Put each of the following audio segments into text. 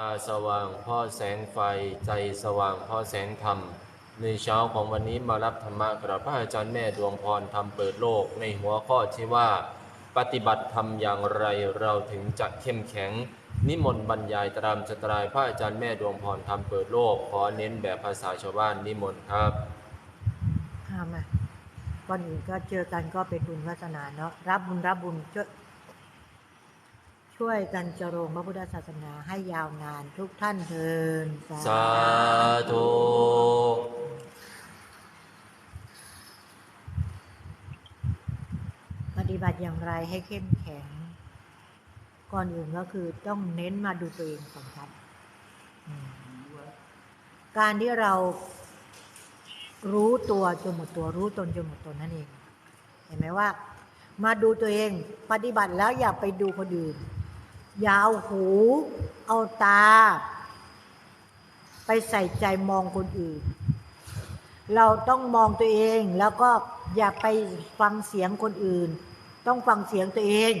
ตาสว่างพ่อแสงไฟ ใจสว่างพ่อแสงธรรม ในเช้าของวันนี้มารับธรรมะกราบพระอาจารย์แม่ดวงพรธรรมเปิดโลกในหัวข้อที่ว่า ปฏิบัติธรรมอย่างไรเราถึงจะเข้มแข็ง นิมนต์บรรยายตรามสตรายพระอาจารย์แม่ดวงพรธรรมเปิดโลก ขอเน้นแบบภาษาชาวบ้านนิมนต์ครับห้ามอะวันอื่นก็เจอกันก็เป็นบุญวาสนาเนาะรับบุญรับบุญช่วย ช่วยกันเจริญพระพุทธศาสนาให้ยาวนานทุกท่านเทินสาธุปฏิบัติอย่างไรให้เข้มแข็ง ก่อนอื่นก็คือต้องเน้นมาดูตัวเองก่อนครับอืมการที่เรารู้ตัวจนหมดตัวรู้ตนจนหมดตนนั่นเอง เห็นไหมว่า มาดูตัวเองปฏิบัติแล้วอย่าไปดูคนอื่นอ ย่าเอาหู เอาตา ไปใส่ใจมองคนอื่น เราต้องมองตัวเองแล้วก็อย่าไปฟังเสียงคนอื่น ต้องฟังเสียงตัวเอง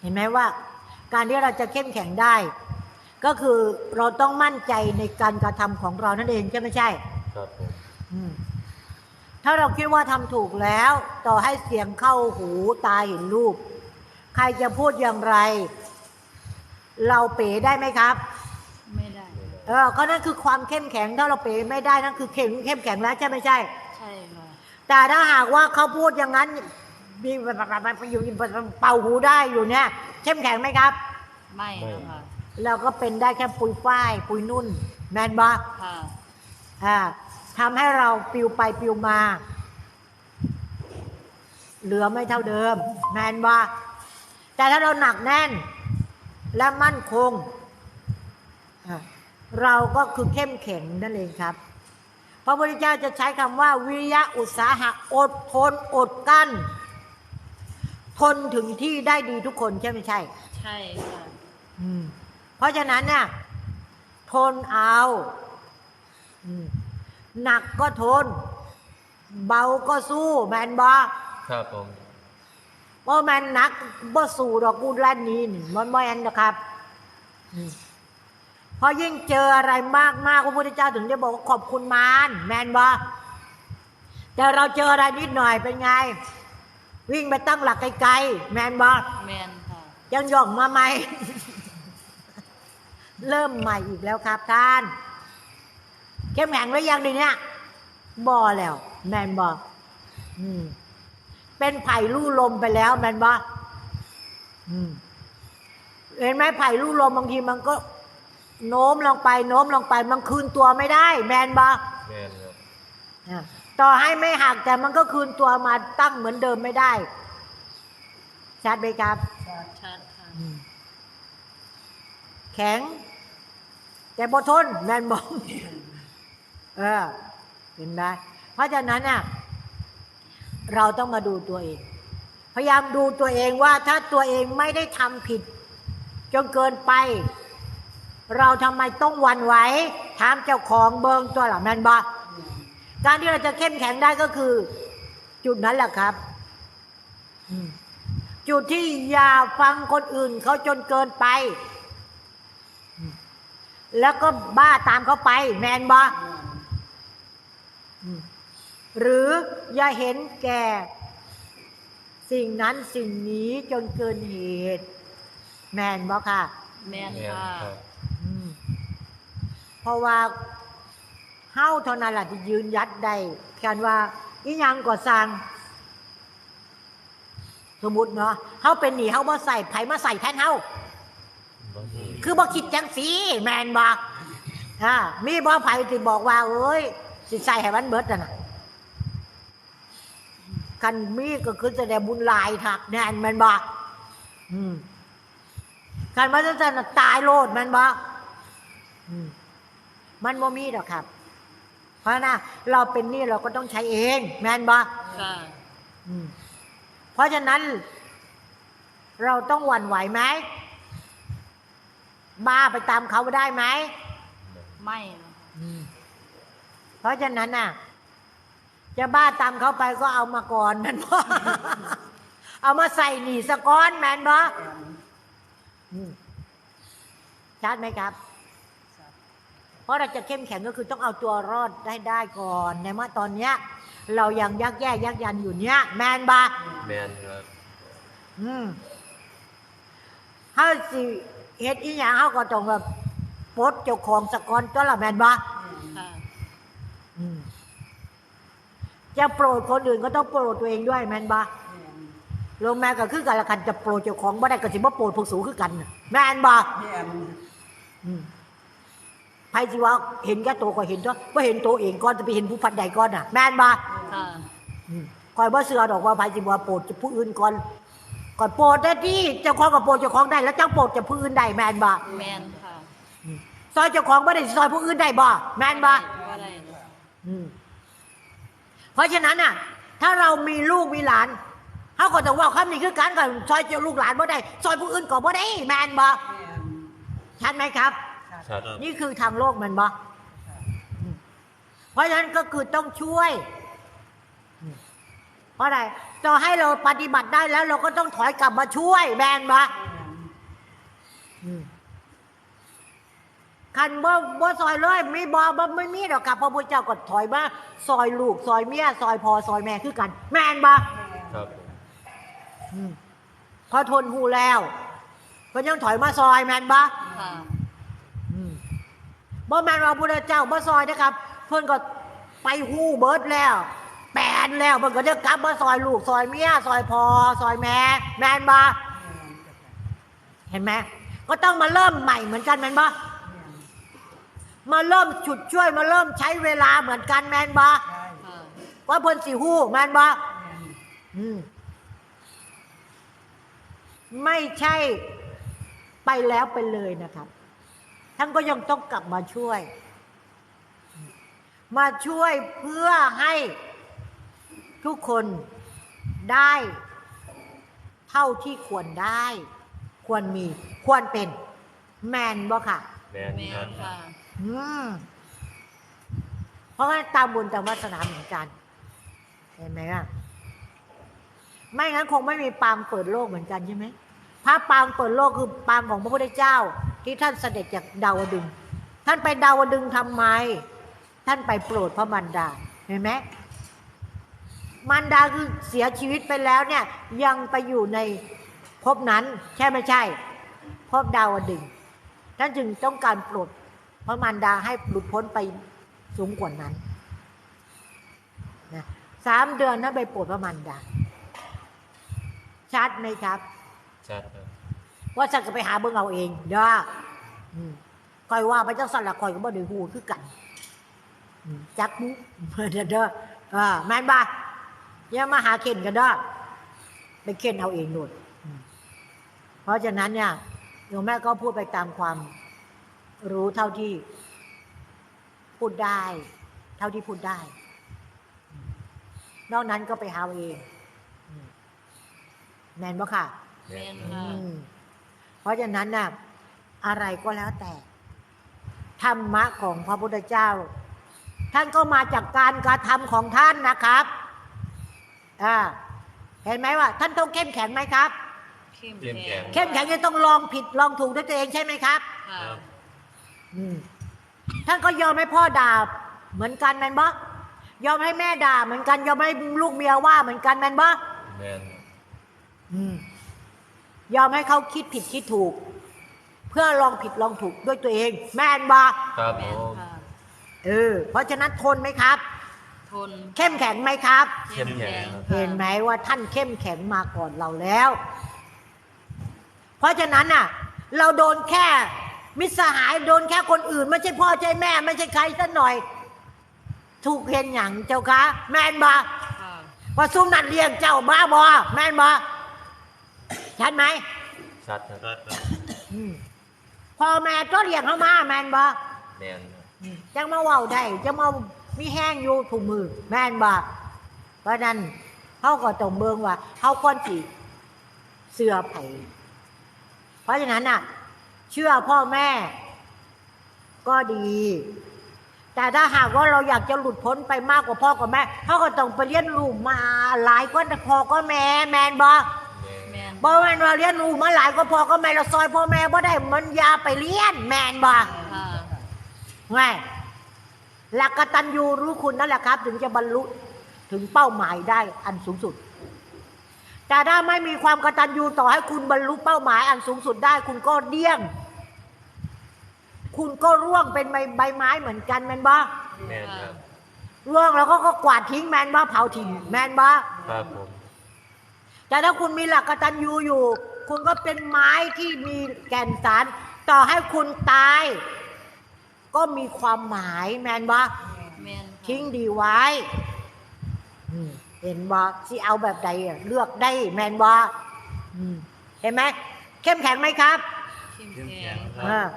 เห็นไหมว่า การที่เราจะเข้มแข็งได้ ก็คือเราต้องมั่นใจในการกระทำของเรานั่นเองใช่ไม่ใช่ ครับผมอืมถ้าเราคิดว่าทำถูกแล้ว ต่อให้เสียงเข้าหูตาเห็นรูป ใครจะพูดอย่างไร เราเป๋ได้ไหมครับ ไม่ได้ เออก็นั่นคือความเข้มแข็งถ้าเราเป๋ไม่ได้นั่นคือเข้มเข้มแข็งแล้วใช่ไม่ใช่ ใช่ค่ะแต่ถ้าหากว่าเขาพูดอย่างนั้นมีไปอยู่เป่าหูได้อยู่เนี่ยเข้มแข็งไหมครับ ไม่นะคะเราก็เป็นได้แค่ปุยฝ้าย ปุยนุ่นแมนบอค่ะอ่าทำให้เราปลิวไปปลิวมา เหลือไม่เท่าเดิม แมนบอ แต่ถ้าเราหนักแน่นและมั่นคงอะเราก็คือเข้มแข็งนั่นเองครับ พระพุทธเจ้าจะใช้คำว่าวิริยะอุตสาหะอดทนอดกั้น ทนถึงที่ได้ดีทุกคนใช่ไม่ใช่ ใช่ค่ะอืมเพราะฉะนั้นเนี่ยทนเอาอืมหนักก็ทน เบาก็สู้แมนบอครับผม เพราะแมนหนักบ่สู้ดอกกูแลนนี้นี่มันบ่แอนนะครับอืมเพราะยิ่งเจออะไรมากมากๆพระพุทธเจ้าถึงได้บอกว่าขอบคุณมารแมนบอแต่เราเจออะไรนิดหน่อยเป็นไง วิ่งไปตั้งหลักไกลๆแมนบอแมนค่ะยังย่องมาใหม่ เริ่มใหม่อีกแล้วครับท่านเข้มแข็งไว้ยังดีเนี่ยบอแล้ว แมนบออืม เป็นไผ่ลู่ลมไปแล้วแมนบออืมเห็นไหมไผ่ลู่ลมบางทีมันก็ โน้มลงไป โน้มลงไป มันคืนตัวไม่ได้ แมนบอแม่นครับอะต่อให้ไม่หักแต่มันก็คืนตัวมาตั้งเหมือนเดิมไม่ได้ชัดไหมครับชัดค่ะอืมแข็ง แต่บทนแมนบอกเออเห็นไหมเพราะฉะนั้นน่ะ เราต้องมาดูตัวเอง พยายามดูตัวเองว่าถ้าตัวเองไม่ได้ทำผิด จนเกินไป เราทำไมต้องวันไหวถามเจ้าของเบิงตัวหลังแมนบอการที่เราจะเข้มแข็งได้ก็คือ จุดนั้นแหละครับจุดที่อย่าฟังคนอื่นเขาจนเกินไป แล้วก็บ้าตามเขาไป แมนบอม หรืออย่าเห็นแก่ สิ่งนั้นสิ่งนี้จนเกินเหตุ แมนบอค่ะแมนแม่นค่ะครับอืมเพราะว่าเฮ้าเท่านั้นแหละที่ยืนยัดได้แค่ว่าอีหยังก่อสร้าง สมมติเนาะเฮาเป็นหนีเฮามาใส่ไผมาใส่แทนเฮาบางทีคือบ่คิดจังสีแมนบ่อ่ามีบ่ไผที่บอกว่าเอ้ยสิใส่ให้มันเบิดน่ะนะ คันมีก็คือจะได้บุญหลายทักแน่นแม่นบ่อืมคันว่าจะจะตายโลดแม่นบ่อืมมันบ่มีดอกครับ เพราะนะเราเป็นหนี่เราก็ต้องใช้เอง แม่นบ่ค่ะอืมเพราะฉะนั้น เราต้องหวั่นไหวไหมบ้าไปตามเขาได้ไหม ไม่นะคะเพราะฉะนั้นน่ะ จะบ้าตามเขาไปก็เอามาก่อนนั่นพ่อเอามาใส่หนีสะก้อนแมนบอชัดไหมครับ เพราะเราจะเข้มแข็งก็คือต้องเอาตัวรอดได้ได้ก่อน ในเมื่อตอนเนี้ย เรายังยักแย่ยักยันอยู่เนี้ยแมนบาแมนครับอืมเฮาสิเฮ็ดอีหยังเฮาก็ต้องแบบปลดเจ้าของสะกอนตัวละแม่นบ่ ค่ะ อืม จะโปรดคนอื่นก็ต้องโปรดตัวเองด้วยแม่นบ่ลงแม่ก็คือกันละกันจะโปรดเจ้าของบ่ได้ก็สิบ่โปรดพวกสูงคือกันน่ะแม่นบ่อืมไผสิว่าเห็นแก่ตัวก็เห็นตัวบ่เห็นตัวเองก่อนจะไปเห็นผู้พันใดก่อนน่ะ แม่นบ่ค่ะอืมคอยบ่เชื่อดอกว่าไผสิว่าโปรดจะผู้อื่นก่อนก่อนโปรดได้ที่เจ้าของก็โปรดเจ้าของได้แล้วเจ้าโปรดจะผู้อื่นได้แม่นบ่แมนค่ะซอยเจ้าของบ่ได้ซอยผู้อื่นได้บ่แม่นบ่ว่าอะไรนะอืม เพราะฉะนั้นน่ะ ถ้าเรามีลูกมีหลานเขาก็ต้องว่าคำนี้คือการกับซอยเจ้าลูกหลานบ่ได้ซอยผู้อื่นก็บ่ได้แม่นบ่ชัดไหมครับ ชัดนี่คือทางโลกแมันบ่อืมเพราะฉะนั้นก็คือต้องช่วยอืมเพราะอะไรต่อให้เราปฏิบัติได้แล้วเราก็ต้องถอยกลับมาช่วยแมนบ่อืม คันบ่บ่ซอยเลยไม่บ่บ่ไม่มีดอกกับพระพุทธเจ้าก็ถอยมาซอยลูกซอยเมียซอยพอซอยแม่คือกัน แม่นบ่ครับอืมพอทนหูแล้วก็ยังถอยมาซอยแม่นบ่ค่ะอืมบ่แม่นว่าพุทธเจ้าบ่ซอยนะครับ เพิ่นก็ไปหู้เบิดแล้วแปลนแล้วเพิ่นก็จะกลับมาซอยลูกซอยเมียซอยพอซอยแม่แม่นบ่เห็นไหมก็ต้องมาเริ่มใหม่เหมือนกันแม่นบ่ มาเริ่มฉุดช่วยมาเริ่มใช้เวลาเหมือนกันแมนบ่ค่ะว่าเพิ่นสิฮู้แมนบ่อืมไม่ใช่ไปแล้วไปเลยนะครับ ท่านก็ยังต้องกลับมาช่วย มาช่วยเพื่อให้ทุกคนได้เท่าที่ควรได้ ควรมี ควรเป็น แมนบ่ค่ะ แมนค่ะ เพราะว่าตามบุญตามวาสนาเหมือนกัน เห็นไหมล่ะ ไม่งั้นคงไม่มีปางเปิดโลกเหมือนกันใช่ไหมพระปางเปิดโลกคือปางของพระพุทธเจ้า ที่ท่านเสด็จจากดาวดึง ท่านไปดาวดึงส์ทำไม ท่านไปโปรดพระมารดา เห็นไหมมารดาคือเสียชีวิตไปแล้วเนี่ย ยังไปอยู่ในภพนั้น ใช่ไม่ใช่ภพดาวดึงท่านจึงต้องการโปรด พระมารดาให้หลุดพ้นไปสูงกว่านั้นนะสามเดือนนั้นไปโปรดพระมารดา ชัดไหมครับ ชัดครับว่าฉันก็ไปหาเบิ่งเอาเองเด้ออืมคอยว่าพระเจ้าสันละคอยก็บ่ได้ฮู้คือกันอืมจักมุเด้อเด้ออ่าแม่นบ่อย่ามาหาเข็นกันเด้อไปเข็นเอาเองโนู่นอืมเพราะฉะนั้นเนี่ยโยมแม่ก็พูดไปตามความ รู้เท่าที่พูดได้ เท่าที่พูดได้อืมนอกนั้นก็ไปหาเอาเองอืมแม่นบ่ค่ะแมแมนนครับค่ะอืมเพราะฉะนั้นน่ะ อะไรก็แล้วแต่ ธรรมะของพระพุทธเจ้า ท่านก็มาจากการกระทำของท่านนะครับอ่าเห็นไหมว่า ท่านต้องเข้มแข็งไหมครับ เข้มเข้มแข็แข็งงเข้มแข็งจะต้องลองผิดลองถูกด้วยตัวเองใช่ไหมครับค่ะครับอืม ท่านก็ยอมให้พ่อด่าเหมือนกันแมนบ่ยอมให้แม่ด่าเหมือนกัน ยอมให้ลูกเมียว่าเหมือนกันแมนบ่แมนอืมยอมให้เขาคิดผิดคิดถูก เพื่อลองผิดลองถูกด้วยตัวเอง แม่นบาครับแมผนมค่ะเออ เพราะฉะนั้นทนไหมครับ ทน เข้มแข็งไหมครับ เข้มแข็งครับเห็นไหมว่าท่านเข้มแข็งมาก่อนเราแล้ว เพราะฉะนั้นน่ะ เราโดนแค่ มิตรสหายโดนแค่คนอื่น ไม่ใช่พ่อใช่แม่ ไม่ใช่ใครสักหน่อย ถูกเห็นอย่างเจ้าคะแม่นบาค่ะว่าซุ้มนั่นเลี้ยงเจ้าบ้าบอแม่นบาชัดไหมชัดครับอืมพ่อแม่ก็เลี้ยงเขามาแม่นบ่แมนครับอืมจังมาเว้าได้จังมามีแห้งอยู่ถุงมือ แม่นบ่เพราะนั้นเขาก็ต้องเบิ่งว่าเขาควรสิเสื้อไผเพราะฉะนั้นน่ะ เชื่อพ่อแม่ ก็ดี แต่ถ้าหากว่าเราอยากจะหลุดพ้นไปมากกว่าพ่อกับแม่เขาก็ต้องไปเรียนรู้มาหลายก็พ่อก็แม่แมนบ่แมนแมนบ่แม่นว่าเรียนรู้มาหลายก็พอก็แม่ละซอยพ่อแม่บ่ได้มันอยาไปเรียนแม่นบ่ค่ะไงหลักกตัญญูรู้คุณนั่นแหละครับ ถึงจะบรรลุถึงเป้าหมายได้อันสูงสุด แต่ถ้าไม่มีความกตัญญูต่อให้คุณบรรลุเป้าหมายอันสูงสุดได้ คุณก็เดี้ยง คุณก็ร่วงเป็นใบใบไม้เหมือนกันแมนบ้าแม่นครับร่วงแล้วก็ก็กวาดทิ้งแมนบ้าเผาทิ้งแมนบ้าครับผมแต่ถ้าคุณมีหลักกตัญญูอยู่ คุณก็เป็นไม้ที่มีแก่นสาร ต่อให้คุณตาย ก็มีความหมายแมนบ้าแมนค่ะทิ้งดีไว้อืมเห็นบ่สิเอาแบบใดอะเลือกได้แมนบ่อืมเห็นไหมเข้มแข็งไหมครับเข้มเข้มแข็แข็งงครัอ่าบ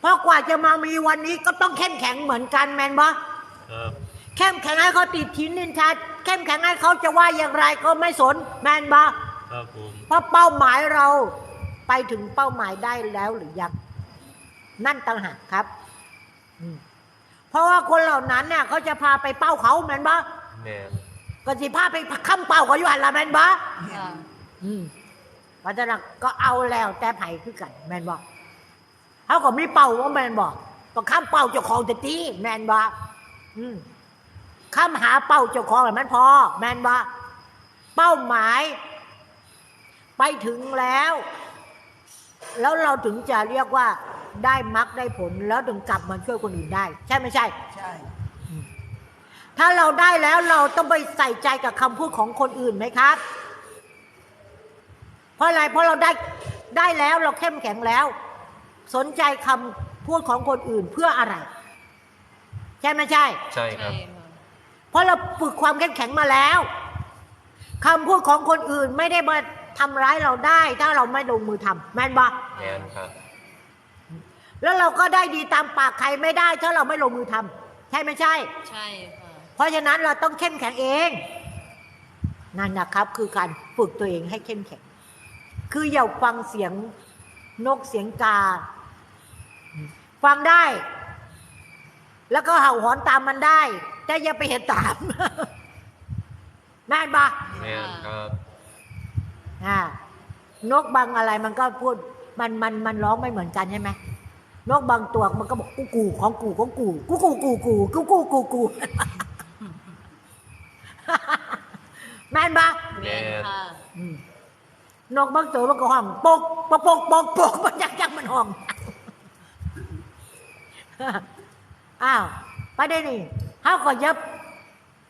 เพราะกว่าจะมามีวันนี้ก็ต้องเข้มแข็งเหมือนกันแมนบ่ครับเข้มแข็งให้เขาติดทิ้นนินทาเข้มแข็งให้เขาจะว่าอย่างไรก็ไม่สนแมนบ่ครับผมเพราะเป้าหมายเราไปถึงเป้าหมายได้แล้วหรือยังนั่นต่างหากครับอืมเพราะว่าคนเหล่านั้นเนี่ยเขาจะพาไปเป้าเขาแมนบ่แม่นก็สิพาไปค้ำเป่าก็อยู่หันละแม่นบ่ค่ะอืมเพราะฉะนั้นก็เอาแล้วแต่ไผคือกัน แม่นบ่ เขาก็มีเป่าว่าแม่นบ่ต้องค้ำเป่าเจ้าของแต่ตีแม่นบ่อืมค้ำหาเป่าเจ้าของแล้วมันพอ แม่นบ่เป้าหมาย ไปถึงแล้ว แล้วเราถึงจะเรียกว่าได้มรรคได้ผลแล้วถึงกลับมาช่วยคนอื่นได้ ใช่ไม่ใช่ ใช่ ถ้าเราได้แล้วเราต้องไปใส่ใจกับคำพูดของคนอื่นไหมครับ เพราะอะไรเพราะเราได้ได้แล้วเราเข้มแข็งแล้ว สนใจคำพูดของคนอื่นเพื่ออะไร ใช่ไหมใช่ ใช่คใช่รับค่ะเพราะเราฝึกความเข้มแข็งมาแล้วคำพูดของคนอื่นไม่ได้มาทำร้ายเราได้ ถ้าเราไม่ลงมือทำแม่นบะแม่นครับ แล้วเราก็ได้ดีตามปากใครไม่ได้ ถ้าเราไม่ลงมือทำใช่ไม่ใช่ ใช่ค่ะเพราะฉะนั้นเราต้องเข้มแข็งเองนั่นนะครับ คือการฝึกตัวเองให้เข้มแข็ง คืออย่าฟังเสียงนกเสียงกา ฟังได้ แล้วก็เห่าหอนตามมันได้ แต่อย่าไปเห็นตาม แม่นปะแม่นครับอ่านกบางอะไรมันก็พูดมันมันมันร้องไม่เหมือนกันใช่ไหมนกบางตัวมันก็บอกกูกูของกูของกูกูกูกูกูกูกูกูกูแม่นปะแมนค่ะอืมนกบางตัวมันก็ห้องปกปกปกปกปกมันยักยักมันห้อง อ้าวไปได้นี่เขาก็ยับ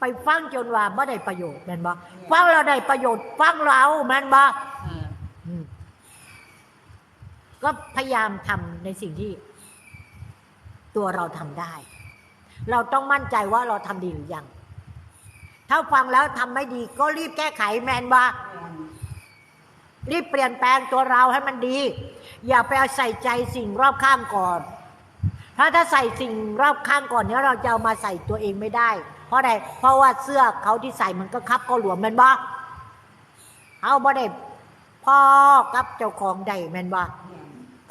ไปฟังจนว่าไม่ได้ประโยชน์แม่นบ่ฟังเราได้ประโยชน์ ฟังเราแม่นบ่ค่ะอืมก็พยายามทำในสิ่งที่ ตัวเราทำได้ เราต้องมั่นใจว่าเราทำดีหรือยัง ถ้าฟังแล้วทำไม่ดี ก็รีบแก้ไขแมนบ่รีบเปลี่ยนแปลงตัวเราให้มันดี อย่าไปเอาใส่ใจสิ่งรอบข้างก่อน ถ้าถ้าใส่สิ่งรอบข้างก่อนเนี่ยเราจะเอามาใส่ตัวเองไม่ได้ เพราะอะไรเพราะว่าเสื้อเขาที่ใส่มันก็คับก็หลวมแมนบ่เอาบ่ได้พ่อกับเจ้าของใดแม่นบ่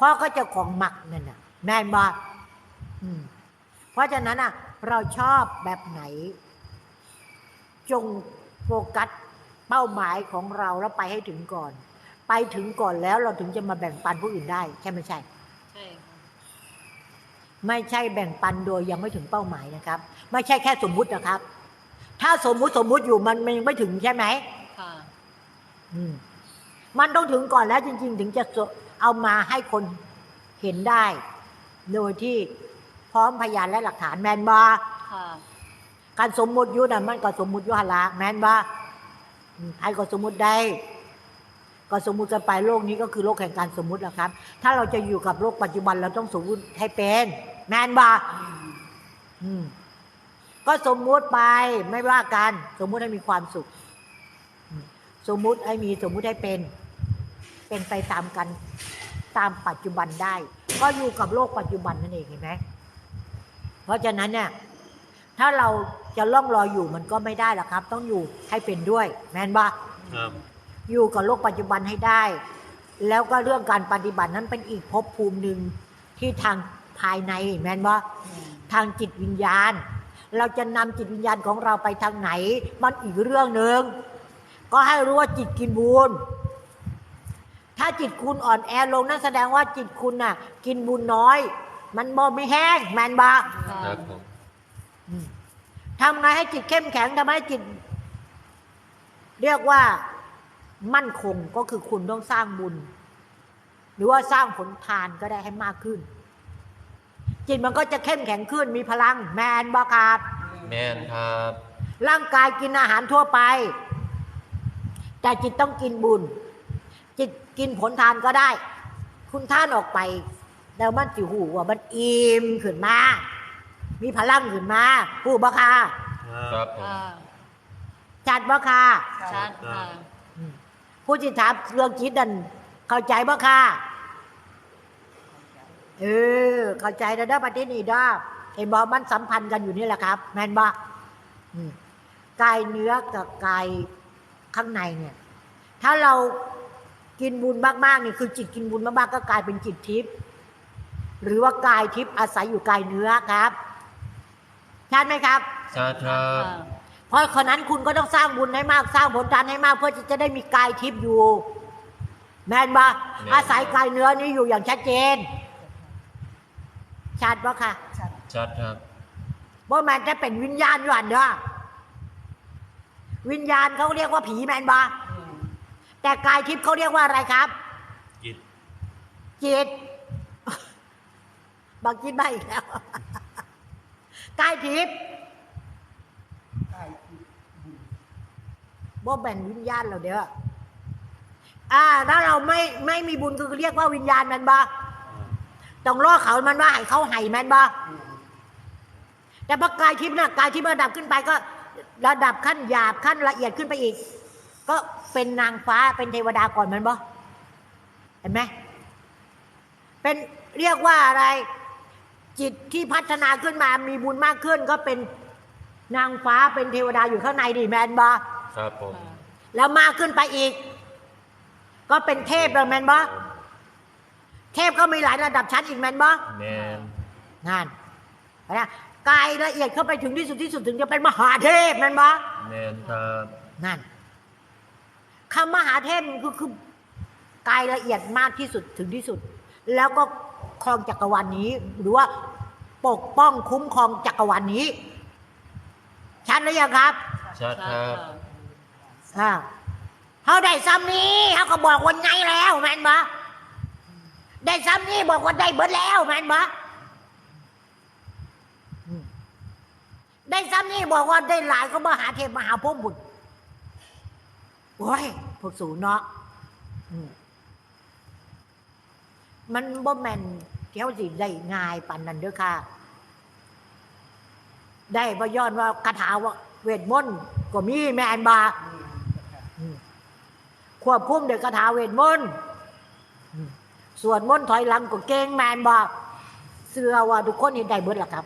พ่อก็เจ้าของหมักนั่นน่ะแม่นบ่เพราะฉะนั้นอะ เราชอบแบบไหน จงโฟกัสเป้าหมายของเราแล้วไปให้ถึงก่อน ไปถึงก่อนแล้วเราถึงจะมาแบ่งปันผู้อื่นได้ ใช่ไม่ใช่ ไม่ใช่แบ่งปันโดยยังไม่ถึงเป้าหมายนะครับ ไม่ใช่แค่สมมุตินะครับ ถ้าสมมุติสมมุติอยู่มันมันยังไม่ถึงใช่ไหมค่ะอืมมันต้องถึงก่อนแล้วจริง ๆ ถึงจะเอามาให้คนเห็นได้ โดยที่พร้อมพยานและหลักฐานแมนบาค่ะการสมมุติอยุนะมันก็สมมุติอยุหนละแมนบาอืมใครก็สมมุติได้ ก็สมมุติกันไปโลกนี้ก็คือโลกแห่งการสมมุติแหละครับ ถ้าเราจะอยู่กับโลกปัจจุบันเราต้องสมมุติให้เป็น แมนบาอืมก็สมมุติไปไม่ว่ากัน สมมุติให้มีความสุข สมมุติให้มีสมมุติให้เป็น เป็นไปตามกันตามปัจจุบันได้ ก็อยู่กับโลกปัจจุบันนั่นเองเห็นไหมเพราะฉะนั้นเนี่ยถ้าเราจะล่องลอยอยู่มันก็ไม่ได้หรอกครับ ต้องอยู่ให้เป็นด้วย แม่นปะครับอยู่กับโลกปัจจุบันให้ได้ แล้วก็เรื่องการปฏิบัตินั้นเป็นอีกภพภูมิหนึ่งที่ทาง ภายในแม่นปะทางจิตวิญญาณ เราจะนำจิตวิญญาณของเราไปทางไหน มันอีกเรื่องหนึ่งก็ให้รู้ว่าจิตกินบุญถ้าจิตคุณอ่อนแอลงนั่นแสดงว่าจิตคุณน่ะ กินบุญน้อย มันบ่ไม่แห้งแมนบาค่ะครับผมทำไงให้จิตเข้มแข็งทำให้จิต เรียกว่ามั่นคงก็คือคุณต้องสร้างบุญ หรือว่าสร้างผลทานก็ได้ให้มากขึ้น จิตมันก็จะเข้มแข็งขึ้นมีพลังแมนบาครับ แม่นครับ ร่างกายกินอาหารทั่วไป แต่จิตต้องกินบุญ จิตกินผลทานก็ได้ คุณท่านออกไป แล้วมันจิหูว่ามันอิ่มขึ้นมา มีพลังขึ้นมาผู้บาคาครับผมค่ะจัดบาคาชัดค่ะผู้จิตถามเรื่องจิตดันเข้าใจบาคา เออเข้าใจแล้วได้ปฏินี่ได้เห็นบอกมันสัมพันธ์กันอยู่นี่แหละครับ แมนบากายเนื้อกับกายข้างในเนี่ย ถ้าเรากินบุญมากๆนี่คือจิตกินบุญมากๆก็กลายเป็นจิตทิพย์หรือว่ากายทิพย์อาศัยอยู่กายเนื้อครับชัดไหมครับชาครับค่ะเพราะฉะนั้นคุณก็ต้องสร้างบุญให้มากสร้างผลทานให้มาก เพื่อที่จะได้มีกายทิพย์อยู่ แมนบาอาศัยกายเนื้อนี้อยู่อย่างชัดเจน ชัดปะคะชัดครับว่ามันจะเป็นวิญญาณอยู่อันเด้อวิญญาณเขาเรียกว่าผีแมนบาแต่กายทิพย์เขาเรียกว่าอะไรครับ จิต จิตบางจิตไม่อีกแล้วกายทิพย์บ่แบ่งวิญญาณเราเด้ออ่า ถ้าเราไม่ไม่มีบุญคือเรียกว่าวิญญาณแมันบ่ ต้องล่อเขามันว่าให้เขาให้แมันบ่แต่พอกายทิพย์น่ะกายทิพย์ระดับขึ้นไปก็ ระดับขั้นหยาบขั้นละเอียดขึ้นไปอีก ก็เป็นนางฟ้าเป็นเทวดาก่อนแมันบ่เห็นไหมเป็นเรียกว่าอะไร จิตที่พัฒนาขึ้นมามีบุญมากขึ้น ก็เป็นนางฟ้าเป็นเทวดาอยู่ข้างในดิแมนบอครับผมแล้วมากขึ้นไปอีก ก็เป็นเทพแล้วแมนบอ เทพก็มีหลายระดับชั้นอีกแมนบอแม่นนั่นนะกายละเอียดเข้าไปถึงที่สุดที่สุดถึงจะเป็นมหาเทพแมนบอแม่นครับนั่นคำมหาเทพคือคือกายละเอียดมากที่สุดถึงที่สุด แล้วก็ครองจักรวาลนนี้ หรือว่าปกป้องคุ้มครองจักรวาลนนี้ ชัดหรือยังครับชัดชัดครับค่ะอ่าเขาได้ซ้ำนี้เขาก็บอกวันไงแล้วแมนบะ ได้ซ้ำนี้บอกว่าได้เบิดแล้วแมนบะอืมได้ซ้ำนี้บอกว่าได้หลายก็มาหาเทพมหาภพบุตรโอ้ยพวกสูงเนาะมันบ่แมนเที่ยวสิได้ง่ายปันนั้นเด้อค่ะ ได้บ่ย้อนว่าคาถาว่าเวทมนต์ก็มีแมนบาควบคุมเด็กคาถาเวทมนต์ สวดมนต์ถอยหลังก็เก่งแมนบอกเสือว่าทุกคนเห็นได้เบิดล่ะครับ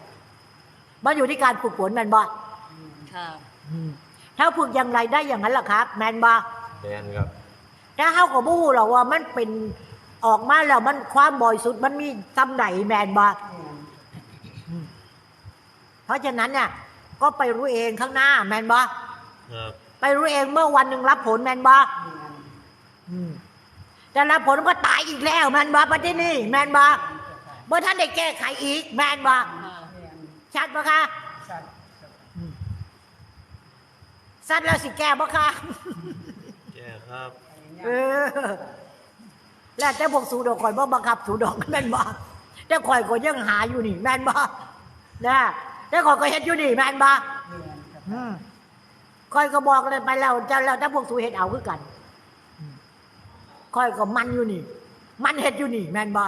มันอยู่ที่การฝึกฝนแมนบอกค่ะถ้าฝึกอย่างไรได้อย่างนั้นล่ะครับ แมนบอกแม่นครับถ้าเขาก็บรู้หรอกว่ามันเป็นออกมาแล้วมันความบ่อยสุดมันมีตำไหนแมนบอกเพราะฉะนั้นเนี่ยก็ไปรู้เองข้างหน้าแมนบอกครับไปรู้เองเมื่อวันหนึ่งรับผลแมนบอกอืม แต่ละผลก็ตายอีกแล้วแมนบาปฏินี่แมนบาเมื่อท่านได้แก้ไขอีก แมนบาค่ะชัดปะคะอืมสัตว์แล้วสิแก้ปะคะแย่ครับเออแล้วแต่พวกสูดอกข่อยบ่บังคับสูดอกแม่นบ่แต่ข่อยก็ยังหาอยู่นี่ แม่นบ่นะแต่ข่อยก็เฮ็ดอยู่นี่ แม่นบ่อืมข่อยก็บอกเลยไปแล้วจะแล้วแต่พวกสูเฮ็ดเอาคือกันอืม ข่อยก็มันอยู่นี่ มันเฮ็ดอยู่นี่ แม่นบ่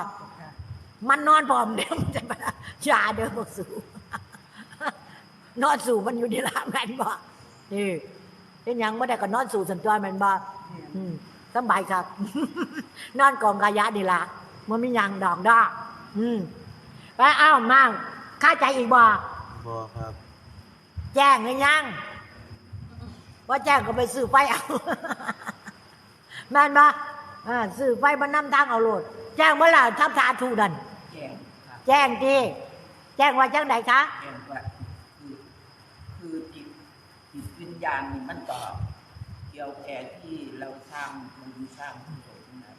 มันนอนพร้อมเดี๋ยวมันจะมาอย่าเด้อพวกสูนอนสู่มันอยู่นี่ละแม่นบ่นี่เป็นหยังบ่ได้ก็นอนสู่สันตัวแม่นบ่อืมสำบายครับ นอนกองกายะนี่ละมันมีหยังดอกดอกอืมไปเอ้าวมั่งค่าใจอีกบ่พอครับ แจ้งหรือยังว่าแจ้งก็ไปซื้อไฟเอาแม่นบ่ อ่าซื้อไฟมันนำทางเอาโลด แจ้งเมื่อไหร่ทับทาทูดัน แจ้งครับแจ้งทีแจ้งว่าจังไหนคะ แจ้งว่าคือคือจิตจิตวิญญาณนี่มันต่อเกี่ยวแก่ที่เราสร้างบุญสร้างกุศลนะ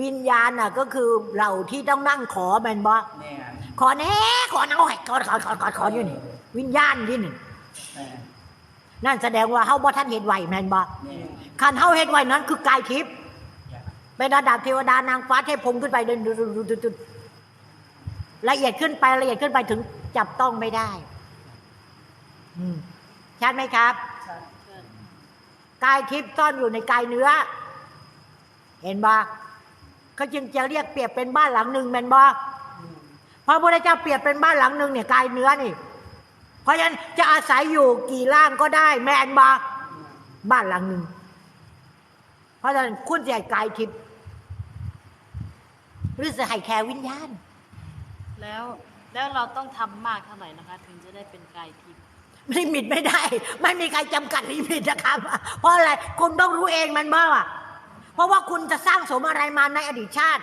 วิญญาณน่ะก็คือเราที่ต้องนั่งขอแมนบ่แม่ขอแน่ขอเอาให้ขอขอขอขอขออยู่นี่ วิญญาณที่นี่ แม่นั่นแสดงว่าเฮาบ่ท่านเฮ็ดไหวแมนบ่แม่ คันเฮาเฮ็ดไหวนั้นคือกายทิพย์จ้ะ เป็นระดับเทวดานางฟ้าเทพพรมขึ้นไปดินละเอียดขึ้นไปละเอียดขึ้นไปถึงจับต้องไม่ได้ชัดไหมครับกายทิพย์ซ่อนอยู่ในกายเนื้อ เห็นบ่เขาจึงจะเรียกเปรียบเป็นบ้านหลังหนึ่งแมนบ่อืมพระพุทธเจ้าเปรียบเป็นบ้านหลังหนึ่งเนี่ยกายเนื้อนี่ เพราะฉะนั้นจะอาศัยอยู่กี่ร่างก็ได้ แมนบ่บ้านหลังหนึ่งเพราะฉะนั้นคุณจะให้กายทิพย์ รือจะให้แค่วิญญาณ แล้วแล้วเราต้องทำมากเท่าไหร่นะคะ ถึงจะได้เป็นกายทิพย์ลิมิตไม่ได้ ไม่มีใครจำกัดลิมิตนะครับ เพราะอะไรคุณต้องรู้เองมันบ้าอะเพราะว่าคุณจะสร้างสมอะไรมาในอดีตชาติ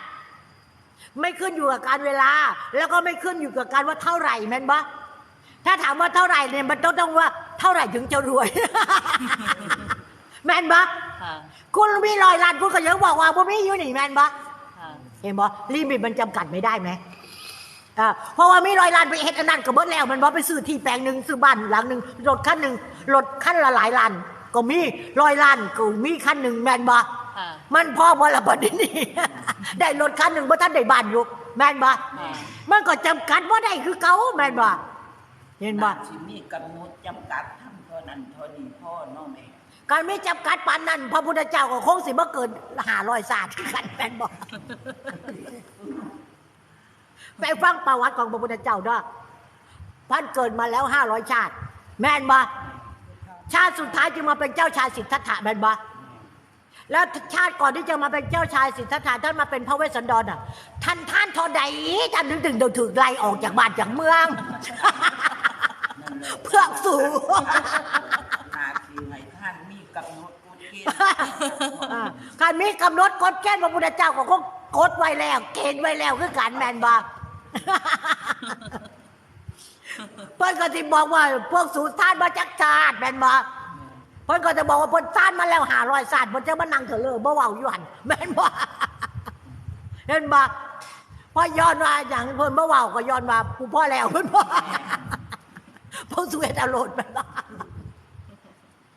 ไม่ขึ้นอยู่กับการเวลา แล้วก็ไม่ขึ้นอยู่กับการว่าเท่าไหร่แม่นบ่ถ้าถามว่าเท่าไหร่เนี่ยมันต้องต้องว่าเท่าไหร่ถึงจะรวย แม่นบ่ค่ะคุณมีรอยล้านคุณก็ยังบอกว่าบ่มีอยู่นี่แม่นบ่ค่ะ เห็นบ่ลิมิตมันจำกัดไม่ได้ไหมอ่าเพราะว่ามีรอยล้านไปเฮ็ดอันนั้นก็เบิดแล้ว มันบ่ไปซื้อที่แปลงหนึ่งซื้อบ้านหลังหนึ่งรถคันหนึ่งรถคันละหลายล้าน ก็มีรอยล้านก็มีคันหนึ่งแม่นบ่ค่ะมันพอบ่ละบัดนี้ได้รถคันหนึ่งบ่ทันได้บ้านอยู่แม่นบ่ค่ะมันก็จำกัดบ่ได้คือเก่าแม่นบ่เห็นบ่ที่มีกำหนดจำกัดทำเท่านั้นเท่านี้พ่อเน้องแม่ การไม่จำกัดปานนั้น พระพุทธเจ้าก็คงสิบ่เกิน500ศาสตร์กันแม่นบ่ไปฟังประวัติของพระพุทธเจ้าด้วยท่านเกิดมาแล้วห้าร้อยชาติ แม่นบ่ชาติสุดท้ายจึงมาเป็นเจ้าชายสิทธัตถะแม่นบ่แล้วชาติก่อนที่จะมาเป็นเจ้าชายสิทธัตถะท่านมาเป็นพระเวสสันดรอะ ท่านท่านทอใดท่านถึงถึงเดาถึงไล่ออกจากบ้านจากเมือง เพื่อสู่ นาทีให้ท่านมีกำหนดกฎเกณฑ์อ่าการมีกำหนดกฎเกณฑ์พระพุทธเจ้าก็คงกฎไว้แล้ว เกณฑ์ไว้แล้วคือการแมนบาเพิ่นก็สิบอกว่าพวกสูตรท่านมาจากชาติแมนบาเพิ่นก็จะบอกว่าเพิ่นท่านมาแล้วหาร้อยศาสตร์เพิ่นจะมานั่งเถอะเลยบ่เว้าอยู่หันแม่นบ่เห็นบ่พอย้อนว่าอย่างเพิ่นบ่เว้าก็ย้อนว่ากูพ่อแล้วเพิ่นบ่พวกสุเอตอารมณ์แม่นบ่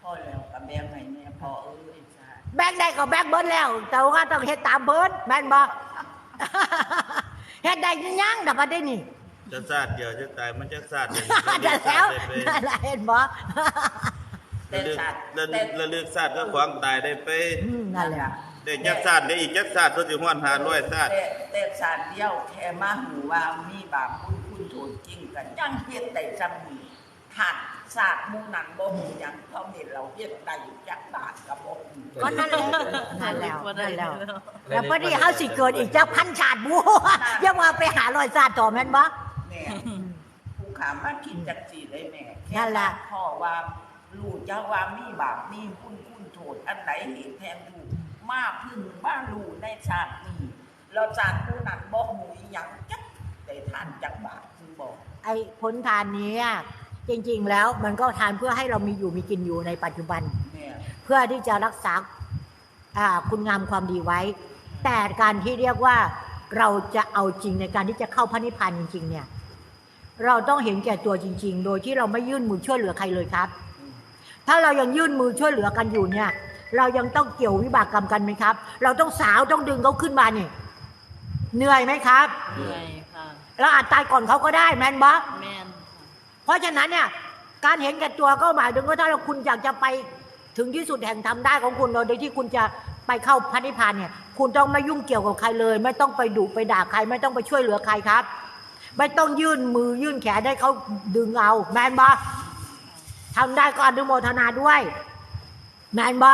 พ่อแล้วกับ แบงให้แม่พ่อเอ้ยใช่แบงได้ก็แบงเบิดแล้ว แต่ว่าต้องเฮ็ดตามเพิ่นแม่นบ่ เฮ็ดได้ยังๆแต่บ่ได้นี่ จะซาดเดียวจะตายมันจะซาดเลยนั่นแล้วนั่นแหละเห็นบ่ แต่ระลึกสัตว์ระแต่ลึกระลึกซาดก็ขวางตายได้ไปอืมนั่นแหละ ได้ยักซาดได้อีกยักซาดตัวสิห้วนหาร้อยซาดแต่แต่สัตว์เดียวแค่มาหูว่ามีบาปคุณคุณโทษจริงกันยังเฮ็ดได้จำมีขาด ศาสตร์หมูนันบ่หูหยังเขาเห็นเราเฮ็ดได้จักบาทกับบ่หูก็นั่นแหละนั่นแล้วบ่ได้นั่นแล้วแล้วแล้วพอดีเฮาสิเกิดอีกจักพันชาติบัวอย่าว่าไปหาร้อยชาติต่อแม่นบ่แม่ผู้ขามาคิดจักสีได้แม่นั่นแหละพ่อว่าลูกเจ้าว่ามีบาปมีคุณคุณโทษอันไหนเหตุแทนถูกมาพึ่งมาลูในชาตินี้เราชาติผู้นั้นบ่หูอีหยังจักได้ทานจักบาทคือบอกไอ้ผลทานนี้อะ จริงๆแล้วมันก็ทานเพื่อให้เรามีอยู่มีกินอยู่ในปัจจุบันแม่เพื่อที่จะรักษาอ่าคุณงามความดีไว้ แต่การที่เรียกว่าเราจะเอาจริงในการที่จะเข้าพระนิพพานจริง ๆ เนี่ย เราต้องเห็นแก่ตัวจริง ๆ โดยที่เราไม่ยื่นมือช่วยเหลือใครเลยครับ ถ้าเรายังยื่นมือช่วยเหลือกันอยู่เนี่ย เรายังต้องเกี่ยววิบากกรรมกันไหมครับ เราต้องสาวต้องดึงเขาขึ้นมาเนี่ยเหนื่อยไหมครับ เหนื่อยค่ะเราอาจตายก่อนเขาก็ได้แมนบอแม่น เพราะฉะนั้นเนี่ยการเห็นแก่ตัวก็หมายถึงว่าถ้าเราคุณอยากจะไปถึงที่สุดแห่งทำได้ของคุณโดยที่คุณจะไปเข้าพระนิพพานเนี่ย คุณต้องไม่ยุ่งเกี่ยวกับใครเลย ไม่ต้องไปดุไปด่าใคร ไม่ต้องไปช่วยเหลือใครครับ ไม่ต้องยื่นมือยื่นแขนให้เขาดึงเอา แมนบอทำได้ก็อนุโมทนาด้วย แมนบอ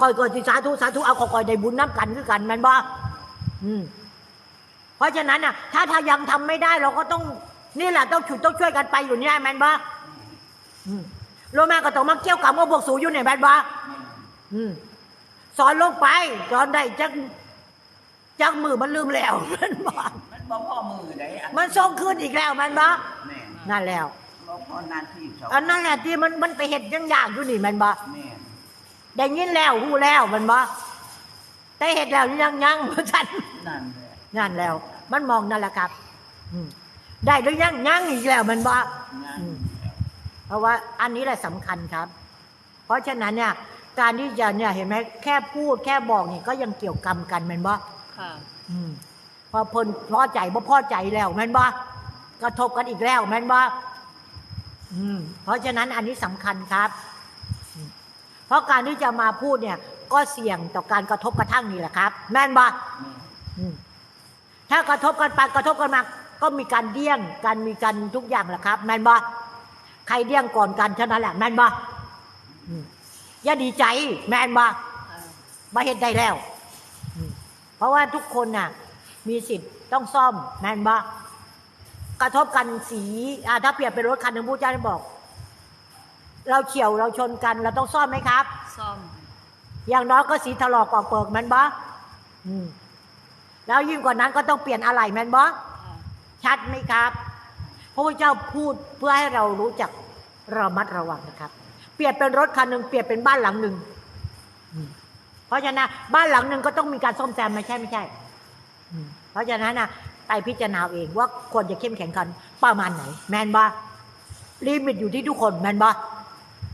ก่อยเก่อยสิสาธุสาธุเอาขอก่อยได้บุญน้ำกันคือกัน แมนบออืมเพราะฉะนั้นน่ะ ถ้าถ้ายังทำไม่ได้เราก็ต้อง นี่แหละต้องฉุดต้องช่วยกันไปอยู่เนี่ยแมนบออืมโลแม่ก็ต้องมาเกี่ยวกับว่าบวกสูอยู่เนี่ยแมนบออืมสอนลงไปสอนได้จักจักมือมันลืมแล้วมันบอมันบ่พ่อมือได้อันมันส่งคืนอีกแล้วแมันบอแม่นั่นแล้วบ่พ่อหน้าที่เขาอันนั้นแหละที่มันมันไปเห็ดยังยากอยู่นี่แมันบอแม่ได้ยินแล้วหูแล้วแมันบอแต่เห็ดแล้วยังยังบ่ทันนั่นแหละนั่นแล้ว มันมองนั่นแหละครับ อืม ได้หรือยังยังอีกแล้วมันบ่นั่นอืมเพราะว่าอันนี้แหละสำคัญครับ เพราะฉะนั้นเนี่ยการที่จะเนี่ยเห็นไหมแค่พูดแค่บอกเนี่ยก็ยังเกี่ยวกรรมกันแมันบ่ค่ะอืมพอเพนพอใจบ่พอใจแล้วแมันบ่กระทบกันอีกแล้วแมันบ่อืมเพราะฉะนั้นอันนี้สำคัญครับอืมเพราะการที่จะมาพูดเนี่ย ก็เสี่ยงต่อการกระทบกระทั่งนี่แหละครับ แม่นบ่อืมถ้ากระทบกันไปกระทบกันมา ก็มีการเดี้ยงการมีการทุกอย่างแหละครับแม่นบ่ใครเดี้ยงก่อนกันเท่านั้นแหละแม่นบ่อืมอย่าดีใจแม่นบ่ค่ะมาเห็นได้แล้วอืมเพราะว่าทุกคนน่ะ มีสิทธิ์ต้องซ่อมแม่นบ่กระทบกันสีอ่าถ้าเปรียบเป็นรถคันหนึ่งผู้เจ้าได้บอก เราเฉียวเราชนกัน เราต้องซ่อมไหมครับ ซ่อม อย่างน้อยก็สีถลอกปอกเปิกแม่นบ่อืมแล้วยิ่งกว่านั้นก็ต้องเปลี่ยนอะไรแม่นบ่ค่ะ ชัดไหมครับพระพุทธเจ้าพูดเพื่อให้เรารู้จักระมัดระวังนะครับ เปรียบเป็นรถคันหนึ่งเปรียบเป็นบ้านหลังหนึ่งเพราะฉะนั้นบ้านหลังหนึ่งก็ต้องมีการซ่อมแซมไม่ใช่ไม่ใช่เพราะฉะนั้นนะไปพิจารณาเองว่าควรจะเข้มแข็งกันประมาณไหน แมนบ่ลิมิตอยู่ที่ทุกคนแมนบ่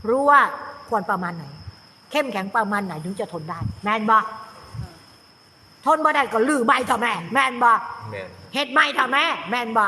รู้ว่าควรประมาณไหน เข้มแข็งประมาณไหนถึงจะทนได้ แมนบ่ ทนบ่ได้ก็ลื้อใบเถอะแม่ แมนบ่แม่นเฮ็ดใหม่เถอะแม่ แมนบ่